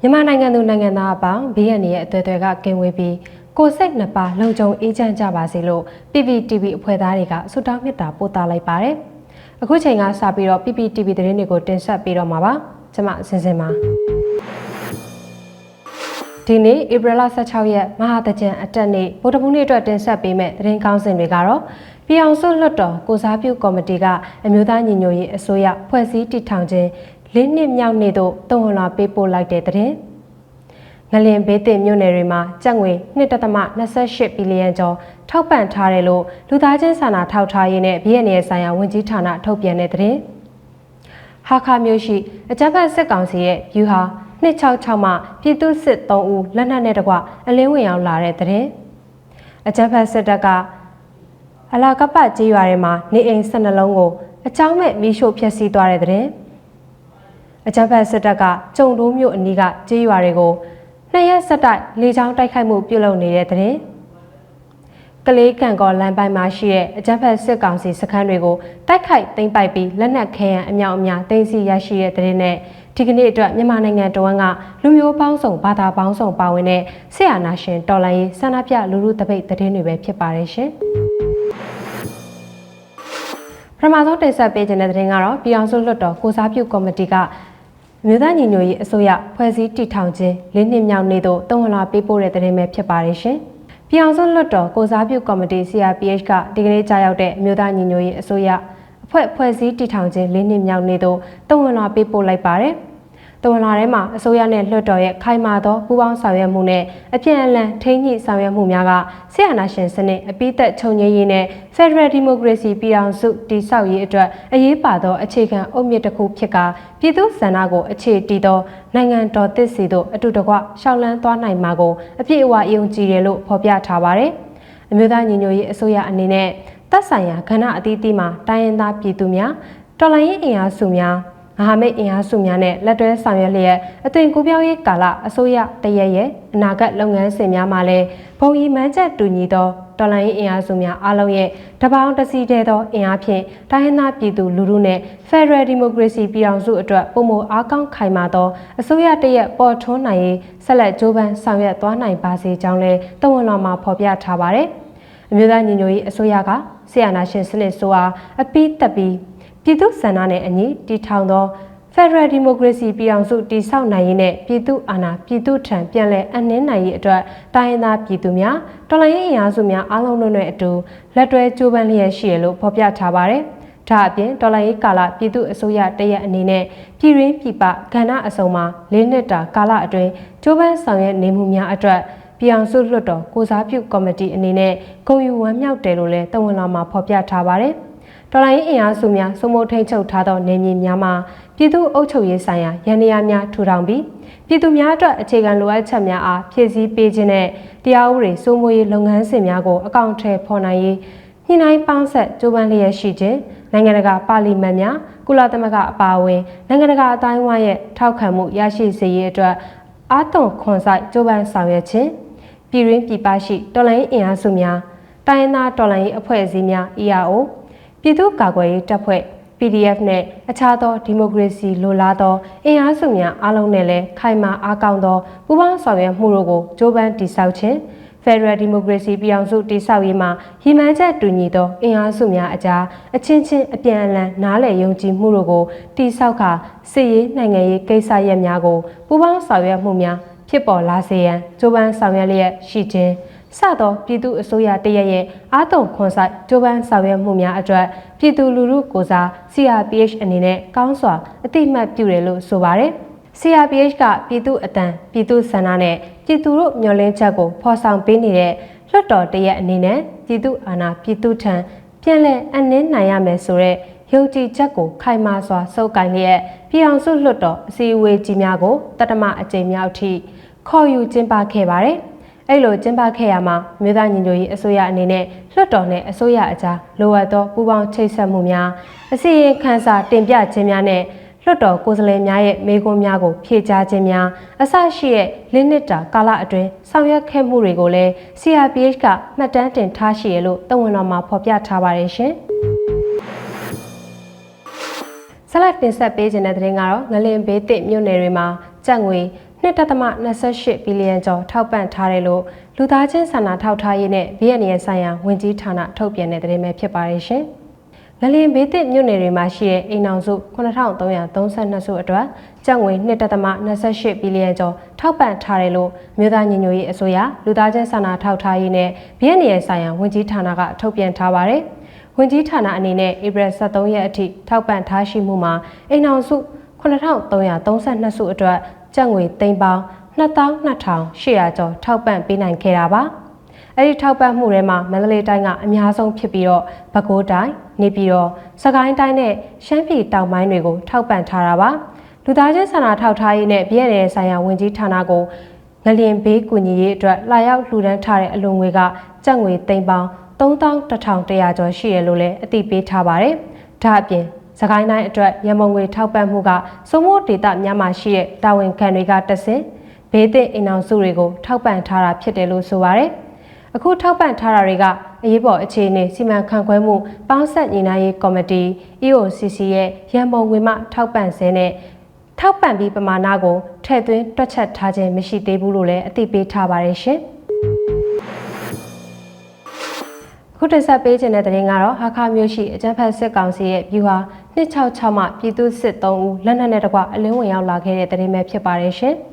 မြန်မာနိုင်ငံသူနိုင်ငံသားအပေါင်းဘေးရန်ရဲ့အသွေးတွေကကင်းဝေးပြီးကိုယ်စိတ်နှစ်ပါးလုံခြုံအေးချမ်းကြပါစေလို့ PPTV အဖွဲ့သားတွေကဆုတောင်းမေတ္တာပို့သလိုက်ပါတယ်။အခုချိန်ကစပြီးတော့ PPTV သတင်းတွေကိုတင်ဆက်ပေးတော့မှာပါ။ကျွန်မစင်စင်ပါဒီနေ့ဧပြီလ16ရက်မဟာတကြံအတက်နေ့ဗုဒ္ဓဘုနေ့အတွက်တင်ဆက်ပေးမယ့်သတင်းကောင်းစဉ်တွေကတော့ပြည်အောင်စုလွှတ်တော်ကိုစားပြုကော်မတီကအမျိုးသားညီညွတ်ရေးအစိုးရဖွဲ့စည်းတည်ထောင်ခြင်း လေးနှစ်မြောက်နေ့သို့တုံ့ဝင်လာပေးပို့လိုက်တဲ့သတင်းငလင်ဘေးတင်မြို့နယ်တွေမှာကျပ်ငွေ1.28ဘီလီယံကျော်ထောက်ပံ့ထားတယ်လို့လူသားချင်းစာနာထောက်ထားရေးနဲ့ပြည်내ဆိုင်ရာဝန်ကြီးဌာနထုတ်ပြန်တဲ့သတင်းဟာခါမျိုးရှိအကြမ်းဖက်စစ်ကောင်စီရဲ့ယူဟာ266မှပြည်သူစစ်3ဦးလက်နက်နဲ့တကွအလင်းဝင်ရောက်လာတဲ့တဲ့အကြမ်းဖက်စစ်တပ်ကအလာကပတ်ကြေးရွာထဲမှာနေအိမ်12လုံးကိုအကြောင်းမဲ့မီးရှို့ဖျက်ဆီးသွားတဲ့တဲ့ အကြမ်းဖက်စစ်တပ်ကကြုံတိုးမြို့အနီးကကြေးရွာတွေကိုနှစ်ရက်ဆက်တိုက်လေကြောင်းတိုက်ခိုက်မှုပြုလုပ်နေတဲ့တဲ့ကလေးကံကောလမ်းပိုင်းမှာရှိတဲ့အကြမ်းဖက်စစ်ကောင်စီစခန်းတွေကိုတိုက်ခိုက်သိမ်းပိုက်ပြီးလက်နက်ခဲယံအမြောက်အများသိမ်းဆည်းရရှိတဲ့တဲ့နဲ့ဒီကနေ့အတွက်မြန်မာနိုင်ငံတော်ဝန်ကလူမျိုးပေါင်းစုံဘာသာပေါင်းစုံပါဝင်တဲ့ဆရာနာရှင်တော်လိုင်းရေးဆန္ဒပြလူလူတပိတ်တဲ့တွေပဲဖြစ်ပါတယ်ရှင်ပထမဆုံးတင်ဆက်ပေးခြင်းတဲ့တဲ့ကတော့ပြည်အောင်စုလွှတ်တော်ကိုစားပြုကော်မတီက မြို့သားညီညွတ်ရေးအစိုးရဖွဲ့စည်းတည်ထောင်ခြင်း၄နှစ်မြောက်နေ့သို့တုံ့ဝင်လာပေးပို့တဲ့တဲ့ပဲဖြစ်ပါတယ်ရှင်။ပြည်အောင်စုလွှတ်တော်ကိုစားပြုကော်မတီ CRPH ကဒီကနေ့ကြာရောက်တဲ့မြို့သားညီညွတ်ရေးအစိုးရအဖွဲ့ဖွဲ့စည်းတည်ထောင်ခြင်း၄နှစ်မြောက်နေ့သို့တုံ့ဝင်လာပေးပို့လိုက်ပါတယ်။ တဝန်လာထဲမှာအစိုးရနဲ့လွှတ်တော်ရဲ့ခိုင်မာသောပူးပေါင်းဆောင်ရွက်မှုနဲ့အပြန်အလှန်ထိန်းညှိဆောင်ရွက်မှုများကဆရာနာရှင်စနစ်အပိသက်ချုပ်ငြိမ်းရေးနဲ့ Federal Democracy ပြည်အောင်စုတည်ဆောက်ရေးအတွက်အရေးပါသောအခြေခံအုတ်မြစ်တစ်ခုဖြစ်ကပြည်သူစန္ဒကိုအခြေတည်သောနိုင်ငံတော်သစ်စီတို့အတူတကွရှောက်လန်းသွားနိုင်မှာကိုအပြည့်အဝယုံကြည်တယ်လို့ဖော်ပြထားပါတယ်။အမျိုးသားညီညွတ်ရေးအစိုးရအနေနဲ့သက်ဆိုင်ရာကဏ္ဍအသီးသီးမှာတိုင်းရင်းသားပြည်သူများတော်လှန်ရေးအင်အားစုများ မဟာမိတ်အင်အားစုများနဲ့လက်တွဲဆောင်ရွက်လျက်အသွင်ကူးပြောင်းရေးကာလအစိုးရတရက်ရဲ့အနာဂတ်လုပ်ငန်းစဉ်များမှာလည်းဘုံဤမှန်းချက်တူညီသောတော်လှန်ရေးအင်အားစုများအားလုံးရဲ့တပေါင်းတစည်းတည်းသောအင်အားဖြင့်တိုင်းရင်းသားပြည်သူလူထုနဲ့ Federal Democracy ပြည်အောင်စုအတွက်ပုံမအားကောင်းခိုင်မာသောအစိုးရတရက်ပေါ်ထွန်းနိုင်ရေးဆက်လက်ကြိုးပမ်းဆောင်ရွက်သွားနိုင်ပါစေကြောင်းလည်းတဝန်တော်မှာဖော်ပြထားပါတယ်။အမျိုးသားညီညွတ်ရေးအစိုးရကဆီယနာရှင်စနစ်ဆိုအားအပိသက်ပြီး ပြည်သူ့ဆန္ဒနဲ့အညီတည်ထောင်သော Federal Democracy ပြည်အောင်စုတည်ဆောက်နိုင်ရေးနဲ့ပြည်သူအာဏာပြည်သူထံပြန်လည်အနှင်းနိုင်ရေးအတွက်တိုင်းရင်းသားပြည်သူများတော်လှန်ရေးအင်အားစုများအားလုံးတို့နဲ့အတူလက်တွဲကြိုးပမ်းလျက်ရှိရလို့ဖော်ပြထားပါတယ်။ဒါအပြင်တော်လှန်ရေးကာလပြည်သူအစိုးရတရက်အနေနဲ့ပြည်ရင်းပြည်ပကဏ္ဍအစုံမှာ၄နှစ်တာကာလအတွင်းကြိုးပမ်းဆောင်ရွက်နေမှုများအတွက်ပြည်အောင်စုလွှတ်တော်ကိုစားပြုကော်မတီအနေနဲ့ဂုဏ်ယူဝမ်းမြောက်တယ်လို့လည်းတဝန်လာမှာဖော်ပြထားပါတယ်။ တော်လိုင်းအင်အားစုများစုမိုးထိန်ချုပ်ထားသောနေမြေများမှာပြည်သူ့အုပ်ချုပ်ရေးဆိုင်ရာရန်ရာများထူထောင်ပြီးပြည်သူများအတွက်အခြေခံလိုအပ်ချက်များအားဖြည့်ဆည်းပေးခြင်းနဲ့တရားဥပဒေစိုးမိုးရေးလုပ်ငန်းစဉ်များကိုအကောင့်ထဲဖော်နိုင်ရေးညှိနှိုင်းပေါင်းဆက်ကြိုးပမ်းလျက်ရှိခြင်းနိုင်ငံတကာပါလီမန်များကုလသမဂ္ဂအပါအဝင်နိုင်ငံတကာအတိုင်းအဝိုင်းရဲ့ထောက်ခံမှုရရှိစေရေးအတွက်အာသွန်ခွန်ဆိုင်ကြိုးပမ်းဆောင်ရွက်ခြင်းပြည်ရင်းပြည်ပရှိတော်လှန်ရေးအင်အားစုများတိုင်းရင်းသားတော်လှန်ရေးအဖွဲ့အစည်းများ EAO ပြည်သူ့ကာကွယ်ရေးတပ်ဖွဲ့ PDF နဲ့အခြားသောဒီမိုကရေစီလိုလားသောအင်အားစုများအားလုံးနဲ့လည်းခိုင်မာအားကောင်းသောပူးပေါင်းဆောင်ရွက်မှုတို့ကိုကြိုးပမ်းတည်ဆောက်ခြင်း Federal Democracy ပြည်အောင်စုတည်ဆောက်ရေးမှာရည်မှန်းချက်တူညီသောအင်အားစုများအကြားအချင်းချင်းအပြန်အလှန်နားလည်ယုံကြည်မှုတို့ကိုတည်ဆောက်ခါစစ်ရေးနိုင်ငံရေးကိစ္စရပ်များကိုပူးပေါင်းဆောင်ရွက်မှုများဖြစ်ပေါ်လာစေရန်ကြိုးပမ်းဆောင်ရွက်လျက်ရှိခြင်း စသောပြည်သူအစိုးရတရက်ရဲ့အာတုံခွန်ဆိုင်ကြိုးပမ်းဆောင်ရွက်မှုများအတွက်ပြည်သူလူထုကိုစား CRPH အနေနဲ့ကောင်းစွာအသိမှတ်ပြုတယ်လို့ဆိုပါတယ်။ CRPH ကပြည်သူအတန်ပြည်သူဆန္ဒနဲ့ပြည်သူတို့မျှော်လင့်ချက်ကိုဖော်ဆောင်ပေးနေတဲ့လွှတ်တော်တရက်အနေနဲ့ပြည်သူအာဏာပြည်သူထံပြန်လည်အနှင်းနိုင်ရမယ်ဆိုတဲ့ယုံကြည်ချက်ကိုခိုင်မာစွာစုပ်ကိုင်လျက်ပြည်အောင်စုလွှတ်တော်အစည်းအဝေးကြီးများကိုတတမအကြိမ်မြောက်ထိခေါ်ယူကျင်းပခဲ့ပါတယ်။ အဲ့လိုကျင်းပခဲ့ရမှာမြို့သားညီညွတ်ရေးအစိုးရအနေနဲ့လွှတ်တော်နဲ့အစိုးရအကြားလိုအပ်သောပူးပေါင်းချိတ်ဆက်မှုများအစီရင်ခံစာတင်ပြခြင်းများနဲ့လွှတ်တော်ကိုယ်စားလှယ်များရဲ့မေးခွန်းများကိုဖြေကြားခြင်းများအစရှိတဲ့လင်းနစ်တာကာလအတွင်းဆောင်ရွက်ခဲ့မှုတွေကိုလည်း CRPH ကမှတ်တမ်းတင်ထားရှိရလို့တဝန်တော်မှာဖော်ပြထားပါတယ်ရှင်။ဆက်လက်တင်ဆက်ပေးခြင်းတဲ့သတင်းကတော့ငလင်ဘေးတစ်မြို့နယ်တွေမှာကြက်ငွေ 1.28ဘီလီယံကျော်ထောက်ပံ့ထားတယ်လို့လူသားချင်းစာနာထောက်ထားရေးနဲ့ BNN ဆိုင်ရာဝန်ကြီးဌာနထုတ်ပြန်တဲ့သတင်းပဲဖြစ်ပါတယ်ရှင်။ငလင်ဘေးသစ်မြို့နယ်တွေမှာရှိတဲ့အိမ်အောင်စု9332စုအတွက်ကျပ်ငွေ1.28ဘီလီယံကျော်ထောက်ပံ့ထားတယ်လို့မြို့သားညီညွတ်ရေးအစိုးရလူသားချင်းစာနာထောက်ထားရေးနဲ့ BNN ဆိုင်ရာဝန်ကြီးဌာနကထုတ်ပြန်ထားပါတယ်။ဝန်ကြီးဌာနအနေနဲ့ဧပြီ23ရက်အထိထောက်ပံ့ထားရှိမှုမှာအိမ်အောင်စု9332စုအတွက် ကျပ်ငွေသိန်းပေါင်း22,800ကျော်ထောက်ပံ့ပေးနိုင်ခဲ့တာပါ။အဲ့ဒီထောက်ပံ့မှုတွေမှာမန္တလေးတိုင်းကအများဆုံးဖြစ်ပြီးတော့ပဲခူးတိုင်းနေပြည်တော်စကိုင်းတိုင်းနဲ့ရှမ်းပြည်တောင်ပိုင်းတွေကိုထောက်ပံ့ထားတာပါ။လူသားချင်းစာနာထောက်ထားရေးနဲ့ပြည်내ဆိုင်ရာဝန်ကြီးဌာနကိုငလျင်ဘေးကူညီရေးအတွက်လာရောက်လှူဒန်းထားတဲ့အလွန်ငွေကကျပ်ငွေသိန်းပေါင်း3100ကျော်ရှိရလို့လည်းအသိပေးထားပါတယ်။ဒါအပြင် စကိုင်းတိုင်းအတွက်ရမုံငွေထောက်ပံ့မှုကစုံမို့ဒေတာများမှာရှိတဲ့တာဝန်ခံတွေကတဆင့်ဘေးသင့်အိမ်အောင်စုတွေကိုထောက်ပံ့ထားတာဖြစ်တယ်လို့ဆိုပါရယ်။အခုထောက်ပံ့ထားတာတွေကအရေးပေါ်အခြေအနေစီမံခန့်ခွဲမှုပေါင်းဆက်ညီနိုင်ရေးကော်မတီ EOCC ရဲ့ရန်ပုံငွေမှထောက်ပံ့စဲနဲ့ထောက်ပံ့ပြီးပမာဏကိုထည့်သွင်းတွက်ချက်ထားခြင်းမရှိသေးဘူးလို့လည်းအသိပေးထားပါတယ်ရှင်။ခုတင်ဆက်ပေးခြင်းတဲ့တဲ့ရင်ကတော့ဟာခါမျိုးရှိအကြံဖက်စစ်ကောင်စီရဲ့ဗျူဟာ 266မှပြည်သူစစ်3ဦးလက်နက်နဲ့တကွအလင်းဝင်ရောက်လာခဲ့တဲ့တဲ့ရင်ပဲဖြစ်ပါတယ်ရှင်။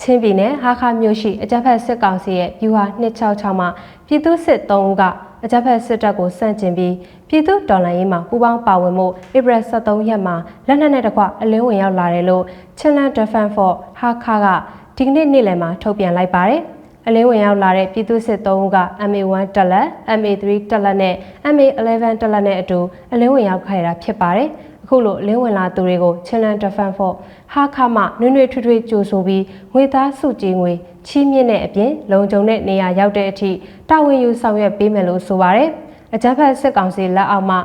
ချင်းပြည်နယ်ဟာခါမျိုးရှိအကြံဖက်စစ်ကောင်စီရဲ့ဗျူဟာ266မှပြည်သူစစ်3ဦးကအကြံဖက်စစ်တပ်ကိုစန့်ကျင်ပြီးပြည်သူတော်လှန်ရေးမှာပူးပေါင်းပါဝင်မှုဧပြီ23ရက်မှာလက်နက်နဲ့တကွအလင်းဝင်ရောက်လာတယ်လို့ Channel Defense for ဟာခါကဒီကနေ့နေ့လယ်မှာထုတ်ပြန်လိုက်ပါတယ်။ အလင်းဝင်ရောက်လာတဲ့ပြည်သူစစ်3ဦးက MA1 တက်လက် MA3 တက်လက်နဲ့ MA11 တက်လက်နဲ့အတူအလင်းဝင်ရောက်ခဲ့တာဖြစ်ပါတယ်။အခုလိုအလင်းဝင်လာသူတွေကို Challenge Defense for ဟာခမနွေ့နွေ့ထွေးထွေးကြိုဆိုပြီးငွေသားစုကြီးငွေချီးမြှင့်တဲ့အပြင်လုံခြုံတဲ့နေရာရောက်တဲ့အထိတာဝန်ယူဆောင်ရွက်ပေးမယ်လို့ဆိုပါတယ်။အကြမ်းဖက်စစ်ကောင်စီလက်အောက်မှာ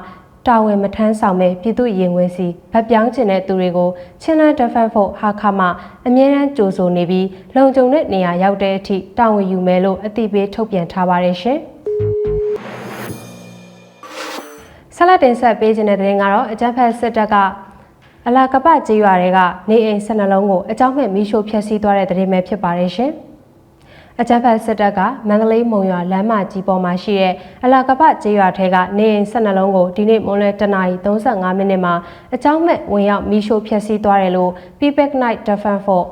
တာဝန်မထမ်းဆောင်မဲ့ပြည်သူရင်ဝင်စီဗတ်ပြောင်းကျင်တဲ့သူတွေကိုချင်းလန်းဒဖန်ဖို့ဟာခါမှအမြဲတမ်းကြိုဆိုနေပြီးလုံခြုံတဲ့နေရာရောက်တဲ့အထိတာဝန်ယူမယ်လို့အသိပေးထုတ်ပြန်ထားပါတယ်ရှင်။ဆက်လက်တင်ဆက်ပေးခြင်းတဲ့တဲ့ရင်ကတော့အကြမ်းဖက်စစ်တပ်ကအလာကပကြေးရွာတွေကနေအိမ်၁၂လုံးကိုအကြောင်းမဲ့မီးရှို့ဖျက်ဆီးသွားတဲ့တဲ့ရင်ပဲဖြစ်ပါတယ်ရှင်။ အကြမ်းဖက်စစ်တပ်ကမန္တလေးမုံရွာလမ်းမကြီးပေါ်မှာရှိတဲ့အလာကပကျေးရွာထဲကနေအိမ်၁၂လုံးကိုဒီနေ့မွန်းလွဲတနာရီ35မိနစ်မှာအကြောင်းမဲ့ဝင်ရောက်မီးရှို့ဖျက်ဆီးသွားတယ်လို့ People's Night Defense for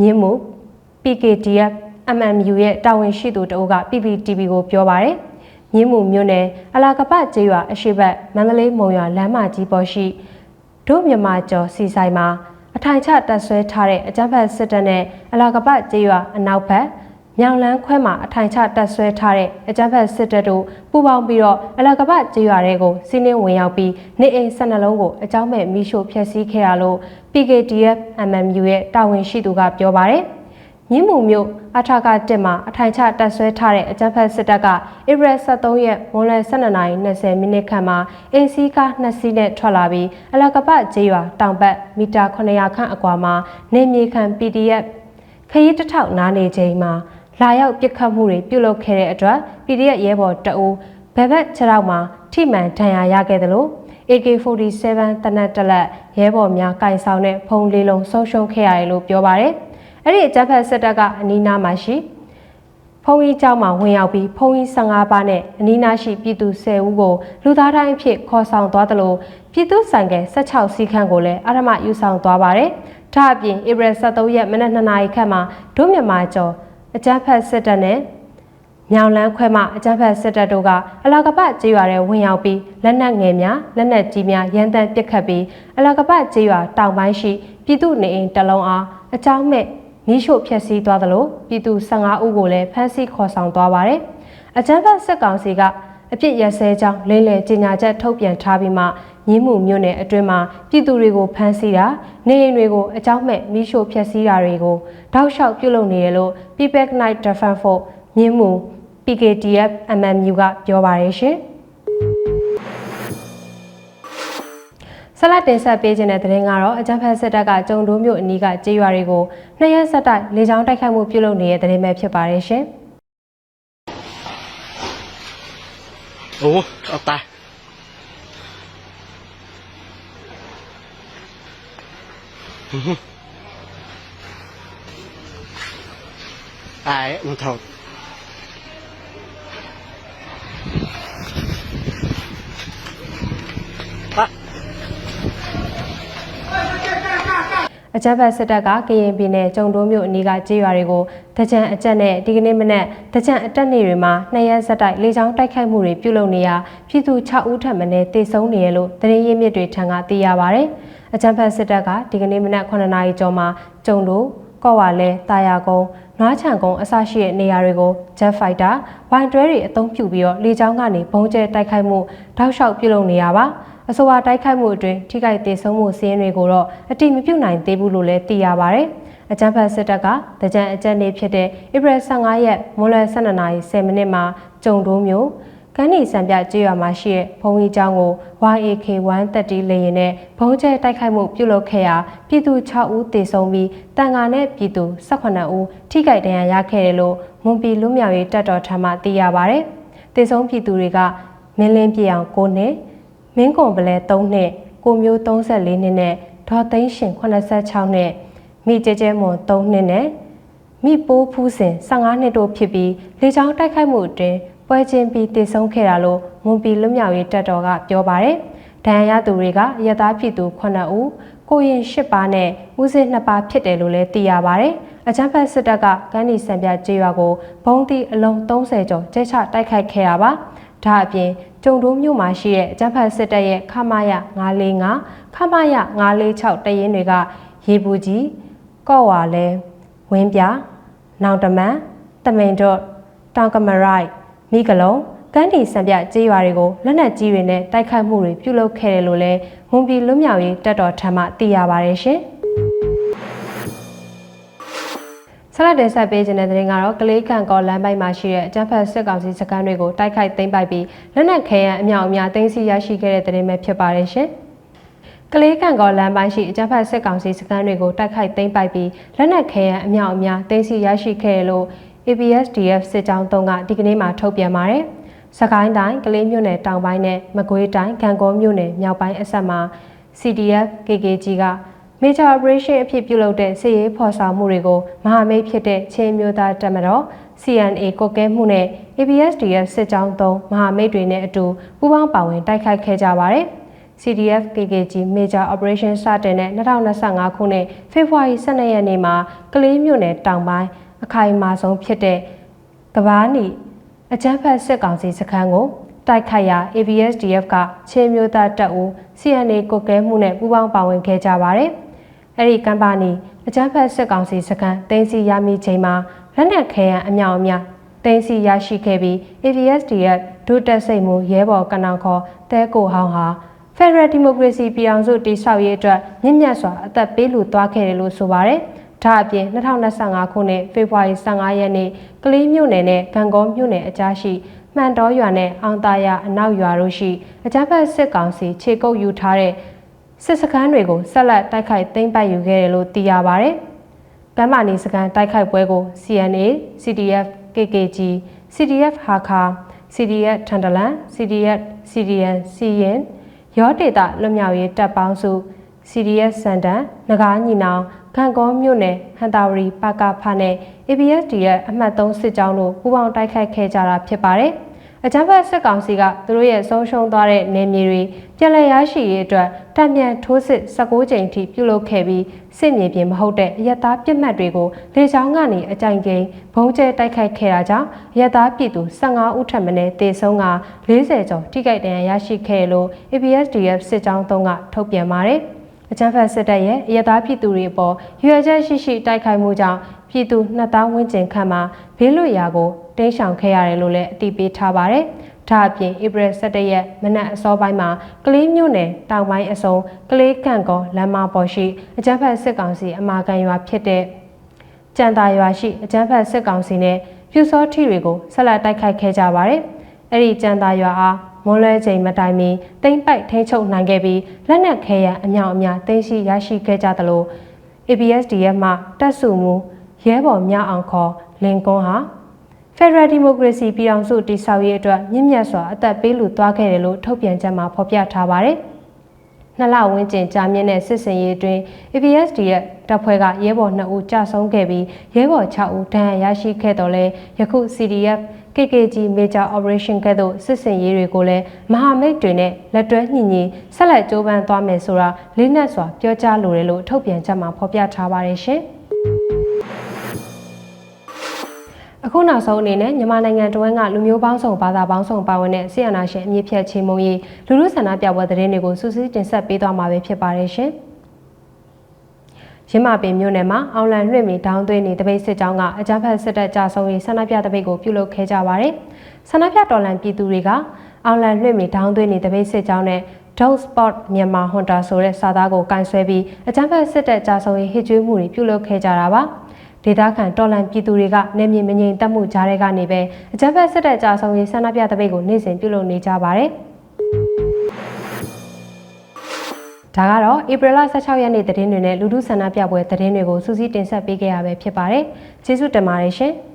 မြင်းမှု PKDF MMU ရဲ့တာဝန်ရှိသူတအုပ်က PPTV ကိုပြောပါတယ်မြင်းမှုမြို့နယ်အလာကပကျေးရွာအရှိတ်မန္တလေးမုံရွာလမ်းမကြီးပေါ်ရှိဒုမြမကျော်စီဆိုင်မှာအထိုင်ချတပ်ဆွဲထားတဲ့အကြမ်းဖက်စစ်တပ်နဲ့အလာကပကျေးရွာအနောက်ဘက် မြောင်လန်းခွဲမှာအထိုင်ချတပ်ဆွဲထားတဲ့အကြမ်းဖက်စစ်တပ်တို့ပူးပေါင်းပြီးတော့အလကပကျေးရွာတွေကိုစီးနှင်းဝင်ရောက်ပြီးနေအိမ်၁၂လုံးကိုအကြောင်းမဲ့မိရှို့ဖျက်ဆီးခဲ့ရလို့ PKDF MMU ရဲ့တာဝန်ရှိသူကပြောပါတယ်။မြင်းမူမြို့အထာကတက်မှာအထိုင်ချတပ်ဆွဲထားတဲ့အကြမ်းဖက်စစ်တပ်ကဧပြီ23ရက်မွန်းလွဲ12:20မိနစ်ခန့်မှာအင်စီကားနှစ်စီးနဲ့ထွက်လာပြီးအလကပကျေးရွာတောင်ဘက်မီတာ900ခန့်အကွာမှာနေမြေခံ PDF ခရီးတစ်ထောက်နားနေချိန်မှာ လာရောက်ပစ်ခတ်မှုတွေပြုလုပ်ခဲ့တဲ့အတွက် PDF ရဲဘော်တအူဘဘက်ခြေထောက်မှာထိမှန်ဒဏ်ရာရခဲ့သလို AK47 တနက်တလက်ရဲဘော်များကင်ဆောင်တဲ့ဖုံးလေးလုံးဆုံးရှုံးခဲ့ရတယ်လို့ပြောပါရယ်။အဲ့ဒီအကြမ်းဖက်စစ်တပ်ကအနီးနားမှာရှိဖုံးကြီးကျောင်းမှာဝင်ရောက်ပြီးဖုံးကြီး15ပါးနဲ့အနီးနားရှိပြည်သူ10ဦးကိုလူသားတိုင်းအဖြစ်ခေါ်ဆောင်သွားသလိုပြည်သူဆိုင်က16စီးခန်းကိုလည်းအရမယူဆောင်သွားပါတယ်။ဒါ့အပြင်ဧပြီ23ရက်မနက်2နာရီခန့်မှာဒုမြန်မာကျော် အကြမ်းဖက်စစ်တပ်နဲ့မြောင်လန်းခွဲမှအကြမ်းဖက်စစ်တပ်တို့ကအလာကပကျေးရွာထဲဝင်ရောက်ပြီးလက်နက်ငယ်များလက်နက်ကြီးများရန်တမ်းပစ်ခတ်ပြီးအလာကပကျေးရွာတောင်ပိုင်းရှိပြည်သူနေအိမ်တလုံးအားအကြောင်းမဲ့မိရှို့ဖျက်ဆီးသွားသလိုပြည်သူ15ဦးကိုလည်းဖမ်းဆီးခေါ်ဆောင်သွားပါတယ်။အကြမ်းဖက်စစ်ကောင်စီကအပြစ်ရစဲကြောင်းလိမ့်လည်ကြေညာချက်ထုတ်ပြန်ထားပြီးမှ မြင်းမှုမြို့နယ်အတွင်းမှာပြည်သူတွေကိုဖမ်းဆီးတာနေအိမ်တွေကိုအကြောင်းမဲ့မိရှို့ဖျက်ဆီးတာတွေကိုတောက်လျှောက်ပြုလုပ်နေတယ်လို့ People Night Defend Force မြင်းမှု PKTF MMU ကပြောပါတယ်ရှင်ဆက်လက်တင်ဆက်ပေးခြင်းတဲ့သတင်းကတော့အကြံဖက်စစ်တပ်ကကြုံတိုးမြို့အနီးကကြေးရွာတွေကိုနှစ်ရက်ဆက်တိုက်လေကြောင်းတိုက်ခိုက်မှုပြုလုပ်နေတဲ့သတင်းပဲဖြစ်ပါတယ်ရှင်။အိုးအတား ai nó thầu à အကြမ်းဖက်စစ်တပ်ကကရင်ပြည်နယ်ကျုံတိုးမြို့အနီးကကြေးရွာတွေကိုတကြံအကြက်နဲ့ဒီကနေ့မနက်တကြံအတက်နေတွေမှာနှစ်ရက်ဆက်တိုက်လေကြောင်းတိုက်ခိုက်မှုတွေပြုလုပ်နေရာပြည်သူ6ဦးထပ်မံတေဆုံးနေရလို့သတင်းရင်းမြစ်တွေထံကသိရပါဗျ။ အကြမ်းဖက်စစ်တပ်ကဒီကနေ့မနက်9နာရီကျော်မှာကျုံတိုးကော့ဝါလဲတာယာကုန်းနွားချံကုန်းအစရှိတဲ့နေရာတွေကို Jet Fighter ဝိုင်တွဲတွေအသုံးပြုပြီးတော့လေကြောင်းကနေဘုံကျဲတိုက်ခိုက်မှုတောက်လျှောက်ပြုလုပ်နေရပါအဆိုပါတိုက်ခိုက်မှုအတွင်းထိခိုက်ဒေဆုံးမှုစီးရင်တွေကိုတော့အတိမပြုတ်နိုင်သေးဘူးလို့လည်းသိရပါဗျ။အကြမ်းဖက်စစ်တပ်ကတကြံအကြက်နေဖြစ်တဲ့ဧပြီ15ရက်မွန်းလွယ်12နာရီ10မိနစ်မှာကျုံတိုးမျိုး ကန်းနီစံပြကြေးရွာမှာရှိတဲ့ဘုံကြီးကျောင်းကို YAK130 လေယာဉ်နဲ့ဘုံကျဲတိုက်ခိုက်မှုပြုလုပ်ခဲ့ရာပြည်သူ6ဦးသေဆုံးပြီးတန်ငါနဲ့ပြည်သူ18ဦးထိခိုက်ဒဏ်ရာရခဲ့တယ်လို့မွန်ပြည်လူမျိုးရေးတပ်တော်ထံမှသိရပါဗျ။သေဆုံးပြည်သူတွေကမင်းလင်းပြေအောင်9နှစ်မင်းကွန်ပလဲ3နှစ်ကိုမျိုး34နှစ်နဲ့ဒေါ်သိန်းရှင်86နှစ်မိကျကျဲမွန်3နှစ်နဲ့မိပိုးဖူးစင်15နှစ်တို့ဖြစ်ပြီးလေကြောင်းတိုက်ခိုက်မှုအတွင်း ပွဲချင်းပြီးတည်ဆုံခဲ့တာလို့မွန်ပြည်လွတ်မြောက်ရေးတပ်တော်ကပြောပါတယ်။ဒဏ်ရာရသူတွေကရသားပြည်သူ9ဦးကိုရင်10ပါးနဲ့ဦးစင်း2ပါးဖြစ်တယ်လို့လည်းသိရပါတယ်။အကြမ်းဖက်စစ်တပ်ကကန်းဒီစံပြကြေးရွာကိုဘုံတီအလုံး30ကျော်ကျဲချတိုက်ခိုက်ခဲ့တာပါ။ဒါအပြင်ကျုံတိုးမြို့မှာရှိတဲ့အကြမ်းဖက်စစ်တပ်ရဲ့ခမာယ945ခမာယ946တရင်တွေကရေပူကြီးကော့ဝါလဲဝင်းပြနောင်တမန်တမိန်တော့တောင်ကမရိုက် မိကလုံးကန်းဒီစံပြကြေးရွာတွေကိုလက်နက်ကြီးတွေနဲ့တိုက်ခိုက်မှုတွေပြုလုပ်ခဲ့တယ်လို့လည်းမွန်ပြည်လွတ်မြောက်ရေးတပ်တော်ထံမှသိရပါတယ်ရှင်။ဆက်လက်တင်ဆက်ပေးခြင်းတဲ့တဲ့ရင်ကတော့ကလေးကန်ကောလမ်းပိုင်းမှာရှိတဲ့အကြမ်းဖက်စစ်ကောင်စီစခန်းတွေကိုတိုက်ခိုက်သိမ်းပိုက်ပြီးလက်နက်ခဲယမ်းအမြောက်အများသိမ်းဆည်းရရှိခဲ့တဲ့တဲ့ရင်ပဲဖြစ်ပါတယ်ရှင်။ကလေးကန်ကောလမ်းပိုင်းရှိအကြမ်းဖက်စစ်ကောင်စီစခန်းတွေကိုတိုက်ခိုက်သိမ်းပိုက်ပြီးလက်နက်ခဲယမ်းအမြောက်အများသိမ်းဆည်းရရှိခဲ့တယ်လို့ ABSDF စစ်ကြောင်းတုံးကဒီကနေ့မှထုတ်ပြန်ပါတယ်။စကိုင်းတိုင်းကလေးမြို့နယ်တောင်ပိုင်းနဲ့မကွေးတိုင်းကံကောမြို့နယ်မြောက်ပိုင်းအဆက်မှာ CDF KKG က Major Operation အဖြစ်ပြုလုပ်တဲ့စစ်ရေးဖော်ဆောင်မှုတွေကိုမဟာမိတ်ဖြစ်တဲ့ချင်းမျိုးသားတပ်မတော် CNA ကိုကဲမှုနဲ့ ABSDF စစ်ကြောင်းသုံးမဟာမိတ်တွေနဲ့အတူပူးပေါင်းပါဝင်တိုက်ခိုက်ခဲ့ကြပါတယ်။ CDF KKG Major Operation စတင်တဲ့2025ခုနှစ်ဖေဖော်ဝါရီ12ရက်နေ့မှာကလေးမြို့နယ်တောင်ပိုင်း အခိုင်အမာဆုံးဖြစ်တဲ့ကဘာနီအကြမ်းဖက်စစ်ကောင်စီစခန်းကိုတိုက်ခိုက်ရာ ABSDF ကချင်းမျိုးသားတပ်ဦး CNA ကိုကဲမှုနဲ့ပူးပေါင်းပါဝင်ခဲ့ကြပါတယ်။အဲ့ဒီကမ်ပါနီအကြမ်းဖက်စစ်ကောင်စီစခန်းတင်းစီရမိချိန်မှာလက်နက်ခဲယံအမြောက်အများတင်းစီရရှိခဲ့ပြီး ABSDF ဒုတက်စိတ်မှုရဲဘော်ကနောင်ခေါ်တဲကိုဟောင်းဟာ Federal Democracy ပြည်အောင်စုတည်ဆောက်ရေးအတွက်မြင့်မြတ်စွာအသက်ပေးလူသွားခဲ့တယ်လို့ဆိုပါတယ်။ ဒါအပြင်2025ခုနှစ်ဖေဖော်ဝါရီ15ရက်နေ့ကလေးမြို့နယ်နဲ့ဂံကောမြို့နယ်အကြားရှိမှန်တော်ရွာနဲ့အောင်သားရအနောက်ရွာတို့ရှိအကြမ်းဖက်စစ်ကောင်စီခြေကုပ်ယူထားတဲ့စစ်စခန်းတွေကိုဆက်လက်တိုက်ခိုက်သိမ်းပိုက်ယူခဲ့တယ်လို့သိရပါဗျ။ကမ်းမာနီစကန်တိုက်ခိုက်ပွဲကို CNA, CDF, KKG, CDF ဟာခါ CDF ထန်တလန် CDF CDN CN ရောဒေတာလွတ်မြောက်ရေးတပ်ပေါင်းစု CDF စန်တန်ငကားညီနောင် ခံကောမြို့နယ်ဟန်တာဝရီပါကာဖာနဲ့ ABSD ရဲ့အမှတ်3စစ်ကြောင်းတို့ပူးပေါင်းတိုက်ခိုက်ခဲ့ကြတာဖြစ်ပါတယ်။အကြမ်းဖက်စစ်ကောင်စီကသူတို့ရဲ့ဆုံးရှုံးသွားတဲ့နေမြေတွေပြည်လည်ရရှိရေးအတွက်တံမြန်ထိုးစစ်16ကြိမ်ထိပြုလုပ်ခဲ့ပြီးစစ်မြေပြင်မဟုတ်တဲ့အယက်သားပြစ်မှတ်တွေကိုလေကြောင်းကနေအကြိမ်ကြိမ်ဘုံကျဲတိုက်ခိုက်ခဲ့တာကြောင့်အယက်သားပြည်သူ15ဦးထပ်မံတေဆုံးက40ကျော်ထိခိုက်ဒဏ်ရာရရှိခဲ့လို့ ABSDF စစ်ကြောင်း3ကထုတ်ပြန်ပါတယ်။ အကြမ်းဖက်စစ်တပ်ရဲ့အရသာပြည်သူတွေအပေါ်ရွေချက်ရှိရှိတိုက်ခိုက်မှုကြောင့်ပြည်သူ2000ဝန်းကျင်ခန့်မှာဘေးလွတ်ရာကိုတိမ်းရှောင်ခဲ့ရတယ်လို့လည်းအတည်ပြုထားပါတယ်။ဒါအပြင်ဧပြီ17ရက်မနက်အစောပိုင်းမှာကလေးမြို့နယ်တောင်ပိုင်းအစုံကလေးကန့်ကောလမ်းမပေါ်ရှိအကြမ်းဖက်စစ်ကောင်စီအမာခံရွာဖြစ်တဲ့ကြံသာရွာရှိအကြမ်းဖက်စစ်ကောင်စီနဲ့ပြူစောထီတွေကိုဆက်လက်တိုက်ခိုက်ခဲ့ကြပါတယ်။အဲ့ဒီကြံသာရွာအား မွန်လွဲချိန်မတိုင်မီတိမ့်ပိုက်ထိန်းချုပ်နိုင်ခဲ့ပြီးလက်နက်ခဲယံအမြောက်အများသိမ်းရှိရရှိခဲ့ကြသလို ABSDF မှတပ်စုမှုရဲဘော်မြအောင်ခေါ်လင်ကွန်းဟာ Federal Democracy ပြည်အောင်စုတည်ဆောက်ရေးအတွက်မြင့်မြတ်စွာအသက်ပေးလူသွားခဲ့တယ်လို့ထုတ်ပြန်ချက်မှာဖော်ပြထားပါတယ်။နှစ်လဝန်းကျင်ကြာမြင့်တဲ့စစ်စင်ရေးအတွင်း APSD ရဲ့တပ်ဖွဲ့ကရဲဘော်2ဦးကြာဆုံးခဲ့ပြီးရဲဘော်6ဦးဒဏ်ရာရရှိခဲ့တော်လဲယခု CDF KKG Major Operation ကဲ့သို့စစ်စင်ရေးတွေကိုလည်းမဟာမိတ်တွေနဲ့လက်တွဲညှိညှိဆက်လက်ကြိုးပမ်းသွားမယ်ဆိုတာလေးနက်စွာပြောကြားလိုတယ်လို့ထုတ်ပြန်ချက်မှာဖော်ပြထားပါတယ်ရှင်။အခုနောက်ဆုံးအနေနဲ့မြန်မာနိုင်ငံတဝန်းကလူမျိုးပေါင်းစုံဘာသာပေါင်းစုံပါဝင်တဲ့ဆီယနာရှင်အမြင့်ဖြတ်ချင်းမုံရီလူလူဆန္ဒပြပွဲသတင်းတွေကိုစူးစီးတင်ဆက်ပေးသွားမှာပဲဖြစ်ပါတယ်ရှင်။ ရင်းမာပင်မြို့နယ်မှာအောင်လန်လွှင့်မီတောင်းသွင်းနေတပိတ်စစ်ကြောင်းကအကြမ်းဖက်စစ်တပ်ကြဆုံးရေးဆန္ဒပြတပိတ်ကိုပြုလုပ်ခဲ့ကြပါတယ်။ဆန္ဒပြတော်လှန်ပြည်သူတွေကအောင်လန်လွှင့်မီတောင်းသွင်းနေတပိတ်စစ်ကြောင်းနဲ့ Dog Sport မြန်မာဟွန်တာဆိုတဲ့စာသားကိုကင်ဆယ်ပြီးအကြမ်းဖက်စစ်တပ်ကြဆုံးရေးဟစ်ကြွေးမှုတွေပြုလုပ်ခဲ့ကြတာပါ။ဒေသခံတော်လန်ပြည်သူတွေကနေမြေမငြိမ်သက်မှုကြားတွေကနေပဲအကြမ်းဖက်စစ်တပ်ကြဆုံးရေးဆန္ဒပြတပိတ်ကိုနေ့စဉ်ပြုလုပ်နေကြပါတယ်။ ဒါကတော့ဧပြီလ16ရက်နေ့သတင်းတွေနဲ့လူထုဆန္ဒပြပွဲသတင်းတွေကိုစူးစီးတင်ဆက်ပေးခဲ့ရပဲဖြစ်ပါတယ်။ကျေးဇူးတင်ပါတယ်ရှင်။